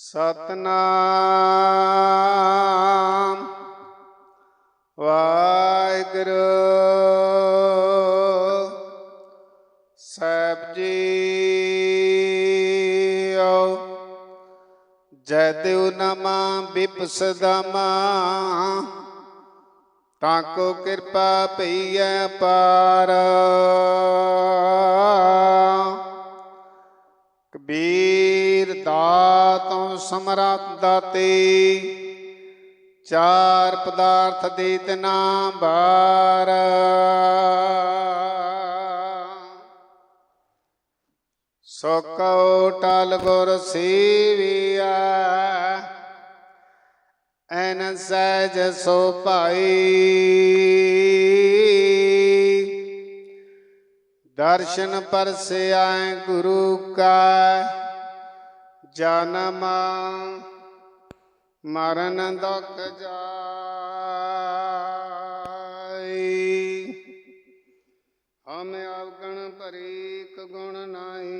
ਸਤਨਾਮ। ਵਾਹਿਗੁਰੂ। ਸਾਹਿਬ ਜੀਓ। ਜੈ ਦੇਵ ਨਮਾ ਬਿਪਸਦਮਾ ਤਾਕੋ ਕਿਰਪਾ ਪਈਐ ਪਾਰ। ਸਮਰਾ ਸਮਰੱਥ ਦਾਤੇ, ਚਾਰ ਪਦਾਰਥ ਦੇ ਤਨਾ ਬਾਰ। ਸੋ ਟਲ ਗੁਰ ਸੇਵਿਆ, ਐਨ ਸਹਿਜ ਸੋ ਭਾਈ। ਦਰਸ਼ਨ ਪਰਸਿਆ ਗੁਰੂ ਕਾ ਜਨਮ ਮਰਨ ਦੁਖ ਜਾਈ ਹਮ ਅਵਗਣ ਭਰੀ ਗੁਣ ਨਾਹੀ।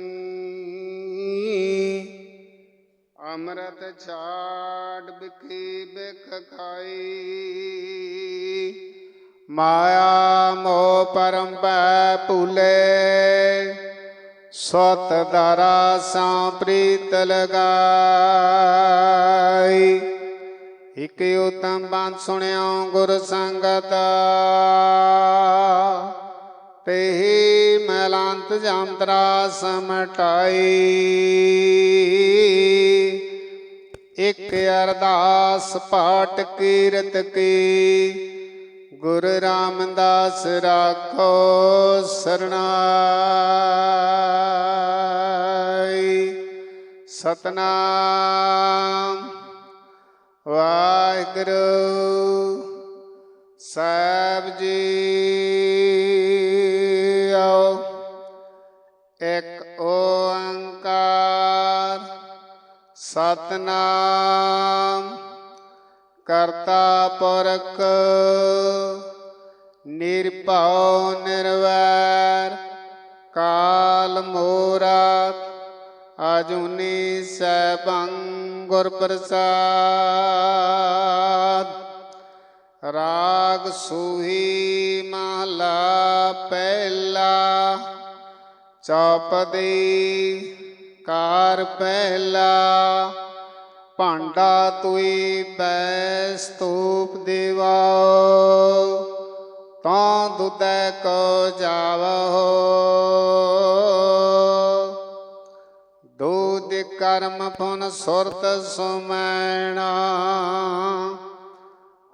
ਅੰਮ੍ਰਿਤ ਛਾੜ ਬਿਖੀ ਬਿਖ ਖਾਈ ਮਾਇਆ ਮੋਹ ਪਰਮ ਪੈ ਭੂਲੇ। ਸਤ ਦਰਾ ਸਾਂ ਪ੍ਰੀਤ ਲਗਾਈ। ਇਕ ਉਤਮ ਬੰਦ ਸੁਣਿਓ ਗੁਰ ਸੰਗਤ। ਤੇਹੀ ਮੈਲਾਂਤ ਜਾਂਤਰਾ ਸਮਟਾਈ। ਇਕ ਅਰਦਾਸ ਪਾਠ ਕੀਰਤ ਕੀ। ਗੁਰ ਰਾਮਦਾਸ ਰਾਖੋ ਸਰਣਾਈ। ਸਤਨਾਮ ਵਾਹਿਗੁਰੂ ਸਾਹਿਬ ਜੀਓ ਇੱਕ ਓੰਕਾਰ ਸਤਨਾਮ ਕਰਤਾ ਪੁਰਖ ਨਿਰਭਉ ਨਿਰਵੈਰ, ਕਾਲ ਮੋਰਾ ਅਜੂਨੀ ਸੈਭੰ ਗੁਰ ਪ੍ਰਸਾਦ ਰਾਗ ਸੂਹੀ ਮਹਲਾ ਪਹਿਲਾ, ਚੌਪਦੀ ਕਾਰ ਪਹਿਲਾ। ਭਾਂਡਾ ਤੁਈ ਬੈ ਸਤੂਪ ਦੇਵਾਓ ਤਾਂ ਦੁਦੈ ਕੋ ਜਾਵੋ ਦੂਦ ਕਰਮ ਫੁਨ ਸੁਰਤ ਸੁਮੈਣਾ,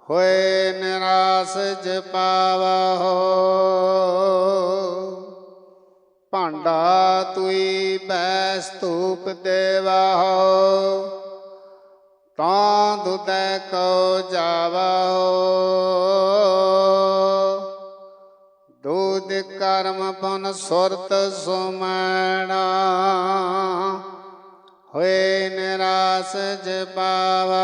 ਹੋਏ ਨਿਰਾਸ ਜਪਾਵੋ ਭਾਂਡਾ ਤੁਈ ਬੈ ਸਤੂਪ ਦੇਵਾਹੋ, ਤਾਂ ਦੁਦੈ ਕੋ ਜਾਵਾਓ ਕਰਮ ਪਨ ਸੁਰਤ ਸੁਮੈਣਾ। ਹੋਏ ਨਿਰਾਸ ਜਪਾਵੋ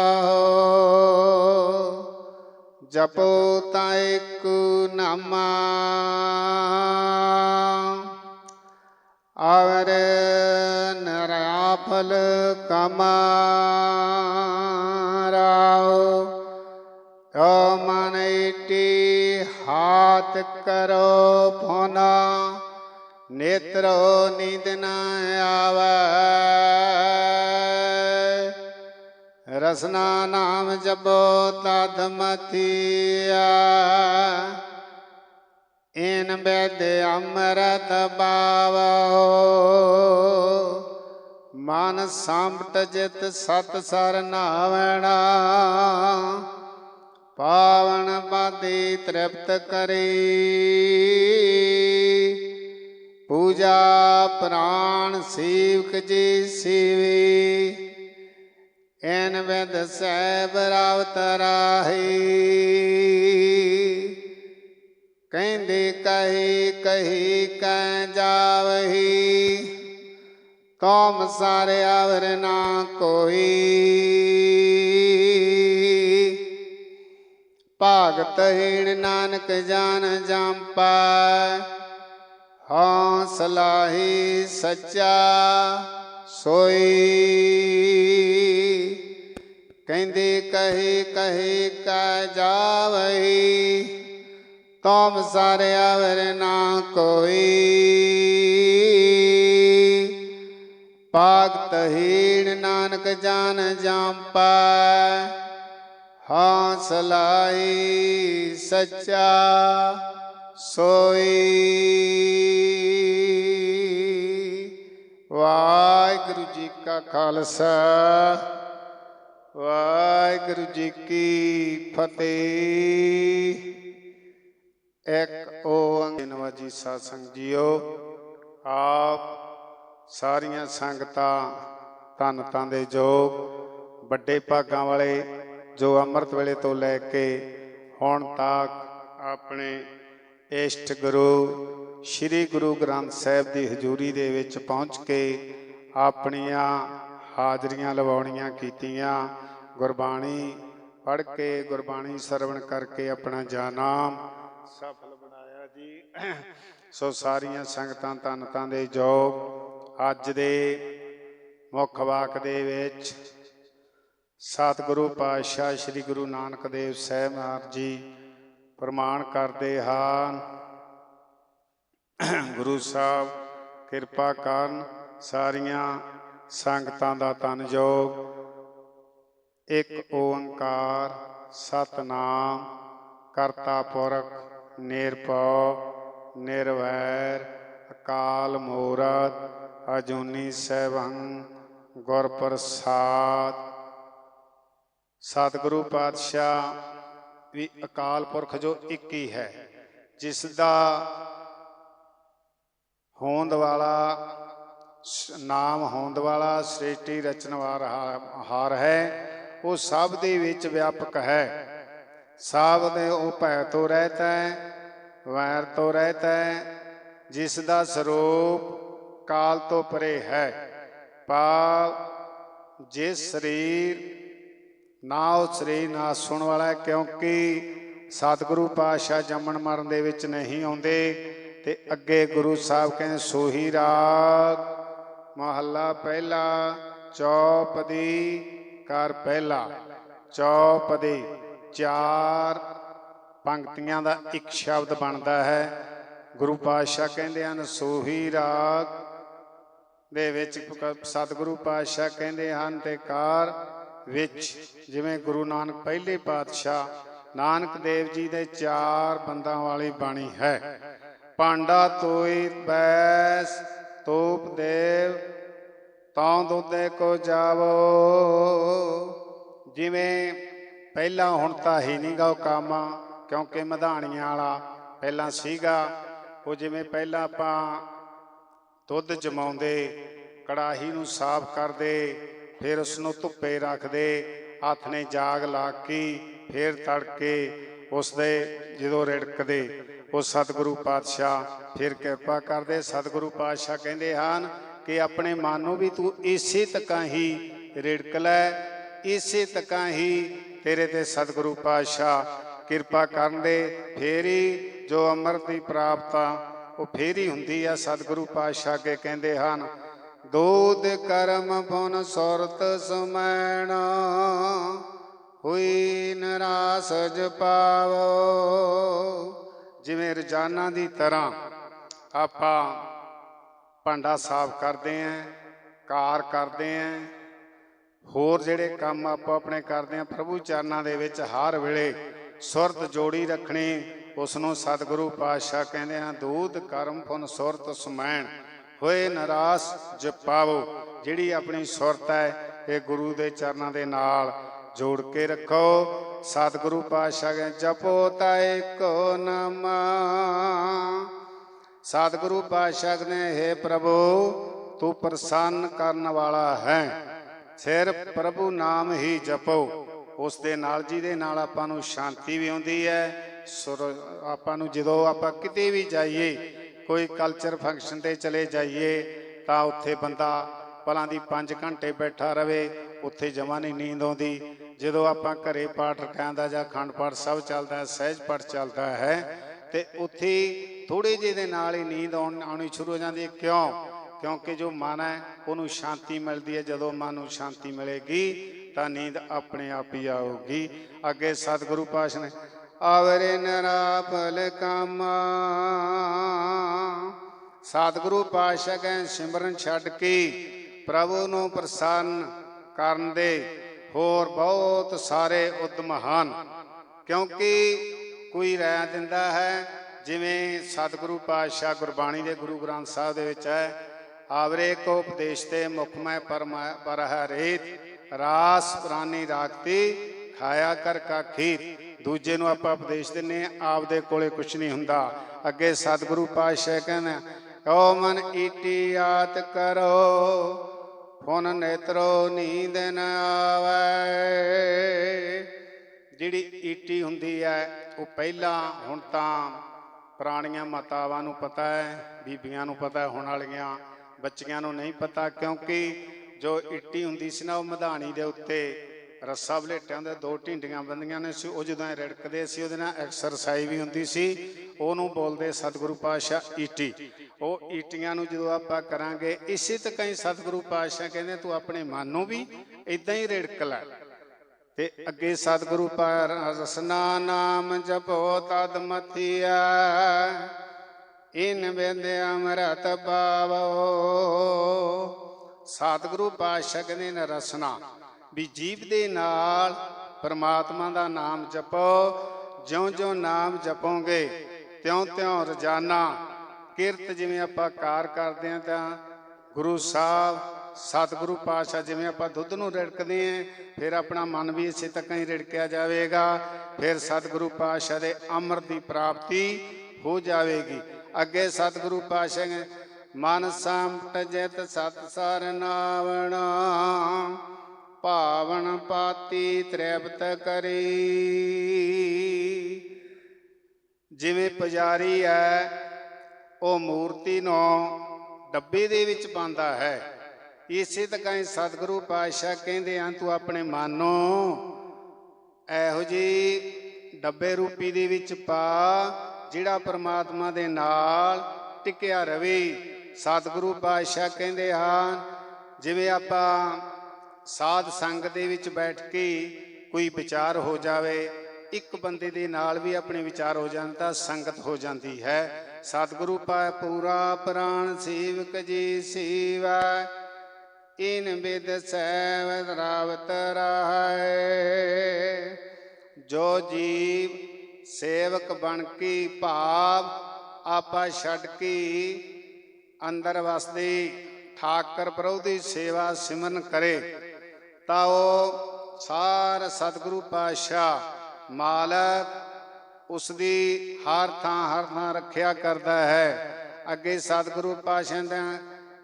ਜਪੋ ਤਾ ਇਕ ਨਾਮਾ। ਆਵਰ ਨਰਾਫਲ ਕਮਾਰਾਓ ਓ ਮਨ ਇਟੀ ਕਰੋ ਫੋਨਾ ਨੇਤਰੋ ਨੀਂਦ ਨ ਆਵੈ। ਰਸਨਾ ਨਾਮ ਜਪੋ ਤਦ ਮਥਿਆ ਇਨ ਬੈਦ ਅੰਮ੍ਰਿਤ ਬਾਵੋ ਮਨ ਸੰਭਟ ਜਿਤ ਸਤ ਸਰ ਨਾਵਣਾ। ਪਾਵਨ ਤ੍ਰਿਪਤ ਕਰੀ। ਪੂਜਾ ਪ੍ਰਾਣ ਸੇਵਕ ਜੀ ਸੇਵੀ, ਐਨ ਵਿਦ ਸਹਿਬ ਰਾਵਤ ਰਾਹੀ। ਕਹਿੰਦੇ ਕਹੀ ਕਹੀ ਕੈ ਜਾਵਹੀ ਕੌਮ ਸਾਰੇ ਆਵਰ ਨਾ ਕੋਈ। ਭਾਗਤ ਹੀਣ ਨਾਨਕ ਜਾਨ ਜੰਪਾ ਹੌਸਲਾ ਸਲਾਹੀ ਸੱਚਾ ਸੋਈ। ਕਹਿੰਦੀ ਕਹੇ ਕਹੀ ਕੈ ਜਾਵਈ, ਤੁਮ ਸਾਰੇ ਅਵਰ ਨਾ ਕੋਈ। ਭਗਤ ਤਹੀਣ ਨਾਨਕ ਜਨ ਜੰਪੈ ਹੌਸਲਾਈ ਸੱਚਾ ਸੋਈ। ਵਾਹਿਗੁਰੂ ਜੀ ਕਾ ਖਾਲਸਾ, ਵਾਹਿਗੁਰੂ ਜੀ ਕੀ ਫਤਿਹ। ਇੱਕ ਓੰਕਾਰ ਨਵਾਜੀ ਸਾਧ ਸੰਗ ਜੀਓ, ਆਪ ਸਾਰੀਆਂ ਸੰਗਤਾਂ ਧੰਨ ਧੰਨ ਦੇ ਜੋਗ, ਵੱਡੇ ਭਾਗਾਂ ਵਾਲੇ ਜੋ ਅੰਮ੍ਰਿਤ ਵੇਲੇ ਤੋਂ ਲੈ ਕੇ ਹੁਣ ਤੱਕ ਆਪਣੇ ਇਸ਼ਟ ਗੁਰੂ ਸ੍ਰੀ ਗੁਰੂ ਗ੍ਰੰਥ ਸਾਹਿਬ ਦੀ ਹਜ਼ੂਰੀ ਦੇ ਵਿੱਚ ਪਹੁੰਚ ਕੇ ਆਪਣੀਆਂ ਹਾਜ਼ਰੀਆਂ ਲਵਾਉਣੀਆਂ ਕੀਤੀਆਂ, ਗੁਰਬਾਣੀ ਪੜ੍ਹ ਕੇ, ਗੁਰਬਾਣੀ ਸਰਵਣ ਕਰਕੇ ਆਪਣਾ ਜਾਨਾਮ ਸਫਲ ਬਣਾਇਆ ਜੀ। ਸੋ ਸਾਰੀਆਂ ਸੰਗਤਾਂ ਧੰਨ ਧੰਨ ਦੇ ਜੋ ਅੱਜ ਦੇ ਮੁੱਖ ਵਾਕ ਦੇ ਵਿੱਚ ਸਤਿਗੁਰੂ ਪਾਤਸ਼ਾਹ ਸ੍ਰੀ ਗੁਰੂ ਨਾਨਕ ਦੇਵ ਸਾਹਿਬ ਮਹਾਰਾਜ ਜੀ, ਪ੍ਰਮਾਣ ਕਰਦੇ ਹਨ। ਗੁਰੂ ਸਾਹਿਬ, ਕਿਰਪਾ ਕਰਨ ਸਾਰੀਆਂ ਸੰਗਤਾਂ ਦਾ ਧੰਨਯੋਗ ਇੱਕ ਓੰਕਾਰ ਸਤਨਾਮ, ਕਰਤਾ ਪੁਰਖ, ਨਿਰਭਉ, ਨਿਰਵੈਰ, ਅਕਾਲ ਮੂਰਤ, ਅਜੂਨੀ ਸੈਭੰ ਗੁਰ ਪ੍ਰਸਾਦ ਸਤਿਗੁਰੂ ਪਾਤਸ਼ਾਹ ਵੀ ਅਕਾਲ ਪੁਰਖ ਜੋ ਇੱਕ ਹੀ ਹੈ ਜਿਸ ਦਾ ਹੋਂਦ ਵਾਲਾ ਨਾਮ ਹੋਂਦ ਵਾਲਾ ਸ੍ਰਿਸ਼ਟੀ ਰਚਨਵਾਰ ਹਾ- ਹਾਰ ਹੈ, ਉਹ ਸਭ ਦੇ ਵਿੱਚ ਵਿਆਪਕ ਹੈ। ਸਭ ਦੇ ਉਹ ਭੈ ਤੋਂ ਰਹਿਤ ਹੈ, ਵੈਰ ਤੋਂ ਰਹਿਤ ਹੈ ਜਿਸ ਦਾ ਸਰੂਪ ਕਾਲ ਤੋਂ ਪਰੇ ਹੈ। ਪਾਵ ਜਿਸ ਸਰੀਰ ਨਾ ਉਹ ਸਰੀਰ ਨਾ ਸੁਣ ਵਾਲਾ ਕਿਉਂਕਿ ਸਤਿਗੁਰੂ ਪਾਤਸ਼ਾਹ ਜੰਮਣ ਮਰਨ ਦੇ ਵਿੱਚ ਨਹੀਂ ਆਉਂਦੇ ਤੇ ਅੱਗੇ ਗੁਰੂ ਸਾਹਿਬ ਕਹਿੰਦੇ, ਸੋਹੀ ਰਾਗ, ਮਹੱਲਾ ਪਹਿਲਾ, ਚੌਪਦੀ ਕਰ ਪਹਿਲਾ, ਚੌਪਦੀ, ਚਾਰ ਪੰਕਤੀਆਂ ਦਾ ਇੱਕ ਸ਼ਬਦ ਬਣਦਾ ਹੈ। ਗੁਰੂ ਪਾਤਸ਼ਾਹ ਕਹਿੰਦੇ ਹਨ, ਸੋਹੀ ਰਾਗ ਦੇ ਵਿੱਚ ਸਤਿਗੁਰੂ ਪਾਤਸ਼ਾਹ ਕਹਿੰਦੇ ਹਨ ਤੇ ਕਾਰ ਵਿੱਚ ਜਿਵੇਂ ਗੁਰੂ ਨਾਨਕ ਪਹਿਲੇ ਪਾਤਸ਼ਾਹ ਨਾਨਕ ਦੇਵ ਜੀ ਦੇ ਚਾਰ ਬੰਦਾਂ ਵਾਲੀ ਬਾਣੀ ਹੈ। ਪਾਂਡਾ ਤੋਈ, ਬੈਸ, ਤੂਪ ਦੇਵ, ਤਾਂ ਦੁੱਦੇ ਕੋ ਜਾਵੋ। ਜਿਵੇਂ ਪਹਿਲਾਂ ਹੁਣ ਤਾਂ ਹੀ ਨਹੀਂਗਾ ਉਹ ਕੰਮ, ਕਿਉਂਕਿ ਮਧਾਣੀਆਂ ਵਾਲਾ ਪਹਿਲਾਂ ਸੀਗਾ। ਉਹ ਜਿਵੇਂ ਪਹਿਲਾਂ ਆਪਾਂ ਦੁੱਧ ਜਮਾਉਂਦੇ, ਕੜਾਹੀ ਨੂੰ ਸਾਫ਼ ਕਰਦੇ ਫਿਰ ਉਸ ਨੂੰ ਧੁੱਪੇ ਰੱਖਦੇ, ਹੱਥ ਨੇ ਜਾਗ ਲਾ ਕੇ ਫਿਰ ਤੜਕੇ ਉਸ ਦੇ ਜਦੋਂ ਰਿੜਕਦੇ, ਉਹ ਸਤਿਗੁਰੂ ਪਾਤਸ਼ਾਹ ਫਿਰ ਕਿਰਪਾ ਕਰਦੇ, ਸਤਿਗੁਰੂ ਪਾਤਸ਼ਾਹ ਕਹਿੰਦੇ ਹਨ ਕਿ ਆਪਣੇ ਮਨ ਨੂੰ ਵੀ ਤੂੰ ਇਸੇ ਤਕਾਂ ਹੀ ਰਿੜਕ ਲੈ, ਇਸੇ ਤਕਾਂ ਹੀ ਤੇਰੇ ਤੇ ਸਤਿਗੁਰੂ ਪਾਤਸ਼ਾਹ ਕਿਰਪਾ ਕਰਨ ਦੇ, ਫੇਰ ਹੀ ਜੋ ਅੰਮ੍ਰਿਤ ਦੀ ਪ੍ਰਾਪਤਾ ਉਹ ਫੇਰ ਹੀ ਹੁੰਦੀ ਆ, ਸਤਿਗੁਰੂ ਪਾਤਸ਼ਾਹ ਕੇ ਕਹਿੰਦੇ ਹਨ ਦੋਦ ਕਰਮ ਪੁਨ ਸੁਰਤ ਸਮੈਣ, ਹੋਈ ਨਰਾਸ ਜਪਾਵੋ ਜਿਵੇਂ ਰੋਜ਼ਾਨਾ ਦੀ ਤਰ੍ਹਾਂ ਆਪਾਂ ਭਾਂਡਾ ਸਾਫ਼ ਕਰਦੇ ਆਂ, ਕਾਰ ਕਰਦੇ ਆਂ, ਹੋਰ ਜਿਹੜੇ ਕੰਮ ਆਪੋ ਆਪਣੇ ਕਰਦੇ ਆ, ਪ੍ਰਭੂ ਚਰਨਾਂ ਦੇ ਵਿੱਚ ਹਰ ਵੇਲੇ ਸੁਰਤ ਜੋੜੀ ਰੱਖਣੀ ਉਸ ਨੂੰ ਸਤਿਗੁਰੂ ਪਾਤਸ਼ਾਹ ਕਹਿੰਦੇ ਆ, ਦੂਤ ਕਰਮ ਫੁਨ ਸੁਰਤ ਸਮੈਣ। ਹੋਏ ਨਰਾਸ ਜਪਾਵੋ ਜਿਹੜੀ ਆਪਣੀ ਸੁਰਤ ਹੈ, ਇਹ ਗੁਰੂ ਦੇ ਚਰਨਾਂ ਦੇ ਨਾਲ ਜੋੜ ਕੇ ਰੱਖੋ। ਸਤਿਗੁਰੂ ਪਾਤਸ਼ਾਹ ਕਹਿੰਦੇ, ਜਪੋ ਤਾਏ ਕੋ ਨਮਾ। ਸਤਿਗੁਰੂ ਪਾਤਸ਼ਾਹ ਨੇ ਹੈ ਪ੍ਰਭੂ, ਤੂੰ ਪ੍ਰਸੰਨ ਕਰਨ ਵਾਲਾ ਹੈ। ਸਿਰ ਪ੍ਰਭੂ ਨਾਮ ਹੀ ਜਪੋ। ਉਸ ਦੇ ਨਾਲ, ਜਿਹਦੇ ਨਾਲ ਆਪਾਂ ਨੂੰ ਸ਼ਾਂਤੀ ਵੀ ਆਉਂਦੀ ਹੈ, ਸੁਰ ਆਪਾਂ ਨੂੰ ਜਦੋਂ ਆਪਾਂ ਕਿਤੇ ਵੀ ਜਾਈਏ ਕੋਈ ਕਲਚਰ ਫੰਕਸ਼ਨ ਤੇ ਚਲੇ ਜਾਈਏ, ਤਾਂ ਉੱਥੇ ਬੰਦਾ ਪਲਾਂ ਦੀ 5 ਘੰਟੇ ਬੈਠਾ ਰਵੇ, ਉੱਥੇ ਜਮਾ ਨਹੀਂ ਨੀਂਦ ਆਉਂਦੀ। ਜਦੋਂ ਆਪਾਂ ਘਰੇ ਪਾਠ ਰਖਾਉਂਦਾ ਜਾਂ ਅਖੰਡ ਪਾਠ ਸਭ ਚੱਲਦਾ ਹੈ ਸਹਿਜ ਪਾਠ ਚੱਲਦਾ ਹੈ, ਤੇ ਉੱਥੇ ਥੋੜੇ ਜਿਹੇ ਦੇ ਨਾਲ ਹੀ ਨੀਂਦ ਆਉਣ, ਆਉਣੀ ਸ਼ੁਰੂ ਹੋ ਜਾਂਦੀ ਹੈ। ਕਿਉਂ? ਕਿਉਂਕਿ ਜੋ ਮਨ ਹੈ, ਉਹਨੂੰ ਸ਼ਾਂਤੀ ਮਿਲਦੀ ਹੈ। ਜਦੋਂ ਮਨ ਨੂੰ ਸ਼ਾਂਤੀ ਮਿਲੇਗੀ, ਤਾਂ ਨੀਂਦ ਆਪਣੇ ਆਪ ਹੀ ਆਊਗੀ। ਅੱਗੇ ਸਤਿਗੁਰੂ ਪਾਤਸ਼ਾਹ ਨੇ ਆਵਰੇ ਨਰਾਫਲ ਕਾਮਾ। ਸਤਿਗੁਰੂ ਪਾਤਸ਼ਾਹ ਕਹਿੰਦੇ ਸਿਮਰਨ ਛੱਡ ਕੇ ਪ੍ਰਭੂ ਨੂੰ ਪ੍ਰਸੰਨ ਕਰਨ ਦੇ ਹੋਰ ਬਹੁਤ ਸਾਰੇ ਉਦਮ ਹਨ। ਕਿਉਂਕਿ ਕੋਈ ਰਾਇ ਦਿੰਦਾ ਹੈ, ਜਿਵੇਂ ਸਤਿਗੁਰੂ ਪਾਤਸ਼ਾਹ ਗੁਰਬਾਣੀ ਦੇ ਗੁਰੂ ਗ੍ਰੰਥ ਸਾਹਿਬ ਦੇ ਵਿੱਚ ਹੈ, ਆਵਰੇ ਕੋ ਉਪਦੇਸ਼ ਤੇ ਮੁਖ ਪਰਮਾ ਪਰਹ ਰੇਤ ਰਾਸ ਪ੍ਰਾਨੀ ਰਾਗਤੀ ਖਾਇਆ ਕਰ ਕਾ ਖੀਤ ਦੂਜੇ ਨੂੰ ਆਪਾਂ ਉਪਦੇਸ਼ ਦਿੰਨੇ ਆਂ, ਆਪਦੇ ਕੋਲੇ ਕੁਝ ਨਹੀਂ ਹੁੰਦਾ। ਅੱਗੇ ਸਤਿਗੁਰੂ ਪਾਤਸ਼ਾਹ ਕਹਿੰਦਾ ਕਉ ਮਨ ਈਟੀ ਆਤ ਕਰੋ ਫੁਨ ਨੇਤਰੋ ਨੀਂਦ ਨ ਆਵੇ। ਜਿਹੜੀ ਈਟੀ ਹੁੰਦੀ ਹੈ ਉਹ ਪਹਿਲਾਂ ਹੁਣ ਤਾਂ ਪੁਰਾਣੀਆਂ ਮਾਤਾਵਾਂ ਨੂੰ ਪਤਾ ਹੈ ਬੀਬੀਆਂ ਨੂੰ ਪਤਾ ਹੈ, ਹੁਣ ਵਾਲੀਆਂ ਬੱਚੀਆਂ ਨੂੰ ਨਹੀਂ ਪਤਾ ਕਿਉਂਕਿ ਜੋ ਇੱਟੀ ਹੁੰਦੀ ਸੀ ਨਾ ਉਹ ਮਧਾਣੀ ਦੇ ਉੱਤੇ ਰੱਸਾ ਵਲੇਟਿਆਂ ਹੁੰਦੇ ਦੋ ਢਿੰਡੀਆਂ ਬੰਦੀਆਂ ਨੇ ਸੀ, ਉਹ ਜਦੋਂ ਇਹ ਰਿੜਕਦੇ ਸੀ, ਉਹਦੇ ਨਾਲ ਐਕਸਰਸਾਈਜ਼ ਵੀ ਹੁੰਦੀ ਸੀ। ਉਹਨੂੰ ਬੋਲਦੇ ਸਤਿਗੁਰੂ ਪਾਤਸ਼ਾਹ ਈਟੀ। ਉਹ ਈਟੀਆਂ ਨੂੰ ਜਦੋਂ ਆਪਾਂ ਕਰਾਂਗੇ, ਇਸੇ ਤਰ੍ਹਾਂ ਹੀ ਸਤਿਗੁਰੂ ਪਾਤਸ਼ਾਹ ਕਹਿੰਦੇ, ਤੂੰ ਆਪਣੇ ਮਨ ਨੂੰ ਵੀ ਇਦਾਂ ਹੀ ਰਿੜਕ ਲੈ। ਤੇ ਅੱਗੇ ਸਤਿਗੁਰੂ ਪਾਰ ਰਸਨਾ ਨਾਮ ਜਪੋ, ਤਦ ਮਥਿਆ। ਇਨ ਬਿੰਦ ਅਮਰਤ ਪਾਵੋ। ਸਤਿਗੁਰੂ ਪਾਤਸ਼ਾਹ ਕਹਿੰਦੇ ਨੇ ਰਸਨਾ। ਵੀ ਜੀਵ ਦੇ ਨਾਲ ਪਰਮਾਤਮਾ ਦਾ ਨਾਮ ਜਪੋ। ਜਿਉਂ-ਜਿਉਂ ਨਾਮ ਜਪੋਗੇ, ਤਿਉਂ-ਤਿਉਂ ਰੋਜ਼ਾਨਾ ਕਿਰਤ ਜਿਵੇਂ ਆਪਾਂ ਕਾਰ ਕਰਦੇ ਹਾਂ ਤਾਂ ਗੁਰੂ ਸਾਹਿਬ, ਸਤਿਗੁਰੂ ਪਾਤਸ਼ਾਹ ਜਿਵੇਂ ਆਪਾਂ ਦੁੱਧ ਨੂੰ ਰਿੜਕਦੇ ਆਂ ਫਿਰ ਆਪਣਾ ਮਨ ਵੀ ਇਸੇ ਤੱਕ ਹੀ ਰਿੜਕਿਆ ਜਾਵੇਗਾ। ਫਿਰ ਸਤਿਗੁਰੂ ਪਾਤਸ਼ਾਹ ਦੇ ਅੰਮ੍ਰਿਤ ਦੀ ਪ੍ਰਾਪਤੀ ਹੋ ਜਾਵੇਗੀ। ਅੱਗੇ ਸਤਿਗੁਰੂ ਪਾਤਸ਼ਾਹ ਨੇ ਮਨ ਸੰਪਟ ਜਿਤ ਸਤ ਸਰ ਭਾਵਨ ਪਾਤੀ ਤ੍ਰਿਪਤ ਕਰੀ। ਜਿਵੇਂ ਪੁਜਾਰੀ ਹੈ, ਉਹ ਮੂਰਤੀ ਨੂੰ ਡੱਬੇ ਦੇ ਵਿੱਚ ਪਾਉਂਦਾ ਹੈ। ਇਸੇ ਤਰ੍ਹਾਂ ਸਤਿਗੁਰੂ ਪਾਤਸ਼ਾਹ ਕਹਿੰਦੇ ਹਨ, ਤੂੰ ਆਪਣੇ ਮਨ ਨੂੰ ਇਹੋ ਜੀ ਡੱਬੇ ਰੂਪੀ ਦੇ ਵਿੱਚ ਪਾ, ਜਿਹੜਾ ਪ੍ਰਮਾਤਮਾ ਦੇ ਨਾਲ ਟਿਕਿਆ ਰਵੇ। ਸਤਿਗੁਰੂ ਪਾਤਸ਼ਾਹ ਕਹਿੰਦੇ ਹਨ, ਜਿਵੇਂ ਆਪਾਂ ਸਾਧ ਸੰਗ ਦੇ ਵਿੱਚ ਬੈਠ ਕੇ ਕੋਈ ਵਿਚਾਰ ਹੋ ਜਾਵੇ, ਇੱਕ ਬੰਦੇ ਦੇ ਨਾਲ ਵੀ ਆਪਣੇ ਵਿਚਾਰ ਹੋ ਜਾਣ ਤਾਂ ਸੰਗਤ ਹੋ ਜਾਂਦੀ ਹੈ। ਸਤਿਗੁਰੂ ਪਾ ਪੂਰਾ ਪ੍ਰਾਣ ਸੇਵਕ ਜੀ ਸੇਵਾ, ਇਨ ਬਿਦ ਸੈਵ ਰਾਵਤ ਰਹਾਏ ਜੋ ਜੀਵ ਸੇਵਕ ਬਣ ਕੇ ਭਾਵ ਆਪਾ ਛੱਡ ਕੇ ਅੰਦਰ ਵਸਦੇ, ਠਾਕਰ ਪ੍ਰਭੂ ਦੀ ਸੇਵਾ ਸਿਮਰਨ ਕਰੇ। ਤਾਂ ਉਹ ਸਾਰ ਸਤਿਗੁਰੂ ਪਾਤਸ਼ਾਹ ਮਾਲਕ ਉਸ ਦੀ ਹਰ ਥਾਂ ਹਰ ਥਾਂ ਰੱਖਿਆ ਕਰਦਾ ਹੈ। ਅੱਗੇ ਸਤਿਗੁਰੂ ਪਾਤਸ਼ਾਹ ਦਾ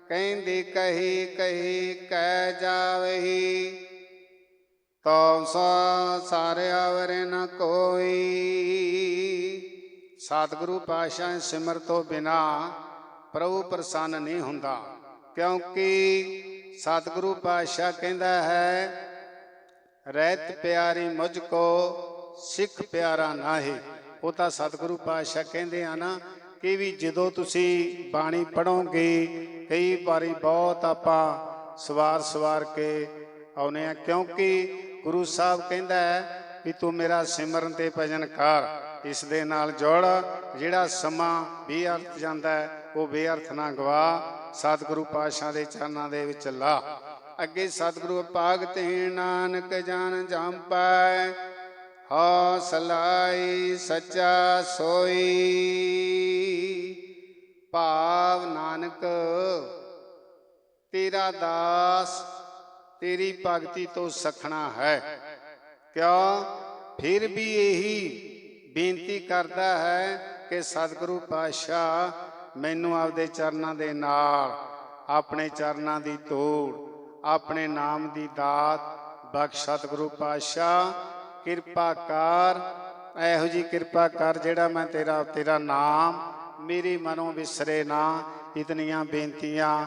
ਕਹਿੰਦੇ, ਕਹੀ ਕਹੀ, ਕਹਿ ਜਾਵਹੀ, ਤਉ ਸਾ ਸਾਰੇ ਆਵਰੇ ਨ ਕੋਈ। ਸਤਿਗੁਰੂ ਪਾਤਸ਼ਾਹ ਸਿਮਰ ਤੋਂ ਬਿਨਾ ਪ੍ਰਭੂ ਪ੍ਰਸੰਨ ਨਹੀਂ ਹੁੰਦਾ, ਕਿਉਂਕਿ ਸਤਿਗੁਰੂ ਪਾਤਸ਼ਾਹ ਕਹਿੰਦਾ ਹੈ, ਰਹਿਤ ਪਿਆਰੀ ਮੁਝ ਕੋ, ਸਿੱਖ ਪਿਆਰਾ ਨਾਹੀ। ਉਹ ਤਾਂ ਸਤਿਗੁਰੂ ਪਾਤਸ਼ਾਹ ਕਹਿੰਦੇ ਆ ਨਾ ਕਿ ਵੀ ਜਦੋਂ ਤੁਸੀਂ ਬਾਣੀ ਪੜੋਗੇ ਕਈ ਵਾਰੀ ਬਹੁਤ ਆਪਾਂ ਸਵਾਰ ਸਵਾਰ ਕੇ ਆਉਨੇ ਆ। ਕਿਉਂਕਿ ਗੁਰੂ ਸਾਹਿਬ ਕਹਿੰਦਾ ਹੈ ਵੀ ਤੂੰ ਮੇਰਾ ਸਿਮਰਨ ਤੇ ਭਜਨ ਕਰ। ਇਸ ਦੇ ਨਾਲ ਜੋੜ ਜਿਹੜਾ ਸਮਾਂ ਬੇਅਰਥ ਜਾਂਦਾ ਉਹ ਬੇਅਰਥ ਨਾ ਗਵਾ। ਸਤਿਗੁਰੂ ਪਾਤਸ਼ਾਹ ਦੇ ਚਰਨਾਂ ਦੇ ਵਿੱਚ ਲਾ ਅੱਗੇ ਸਤਿਗੁਰੂ ਭਾਗਤ ਤੇ ਨਾਨਕ ਜਨ ਜੰਪੈ ਹੌਸਲਾਈ ਸੱਚਾ ਸੋਈ। ਭਾਵ ਨਾਨਕ, ਤੇਰਾ ਦਾਸ ਤੇਰੀ ਭਗਤੀ ਤੋਂ ਸਖਣਾ ਹੈ। ਕਿਉਂ? ਫਿਰ ਵੀ ਇਹੀ ਬੇਨਤੀ ਕਰਦਾ ਹੈ ਕਿ ਸਤਿਗੁਰੂ ਪਾਤਸ਼ਾਹ ਮੈਨੂੰ ਆਪਦੇ ਚਰਨਾਂ ਦੇ ਨਾਲ, ਆਪਣੇ ਚਰਨਾਂ ਦੀ ਧੂੜ, ਆਪਣੇ ਨਾਮ ਦੀ ਦਾਤ। ਬਖਸ਼ ਸਤਿਗੁਰੂ ਪਾਤਸ਼ਾਹ, ਕਿਰਪਾ ਕਰ। ਇਹੋ ਜੀ ਕਿਰਪਾ ਕਰ ਜਿਹੜਾ ਮੈਂ ਤੇਰਾ ਤੇਰਾ ਨਾਮ, ਮੇਰੀ ਮਨੋਂ ਵਿਸਰੇ ਨਾ। ਇਤਨੀਆਂ ਬੇਨਤੀਆਂ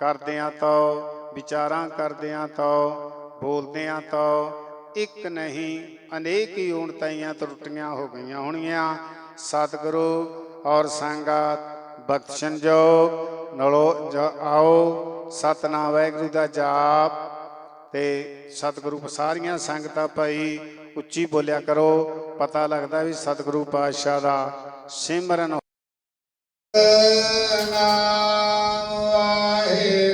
ਕਰਦਿਆਂ ਤੋ, ਵਿਚਾਰਾਂ ਕਰਦਿਆਂ ਤੋ, ਬੋਲਦਿਆਂ ਤੋ, ਇੱਕ ਨਹੀਂ, ਅਨੇਕ ਹੀ ਉਣਤਾਈਆਂ ਤਰੁੱਟੀਆਂ ਹੋ ਗਈਆਂ ਹੋਣੀਆਂ। ਸਤਿਗੁਰੂ ਔਰ ਸੰਗਤ ਬਖਸ਼ਣ ਜੋ ਨਲੋ ਜ- ਆਓ, ਸਤਨਾਮ ਵਾਹਿਗੁਰੂ ਦਾ ਜਾਪ ਤੇ ਸਤਿਗੁਰੂ ਸਾਰੀਆਂ ਸੰਗਤਾਂ ਭਾਈ ਉੱਚੀ ਬੋਲਿਆ ਕਰੋ, ਪਤਾ ਲੱਗਦਾ ਵੀ ਸਤਿਗੁਰੂ ਪਾਤਸ਼ਾਹ ਦਾ ਸਿਮਰਨ ਨਾਮ ਵਾਹਿਗੁਰੂ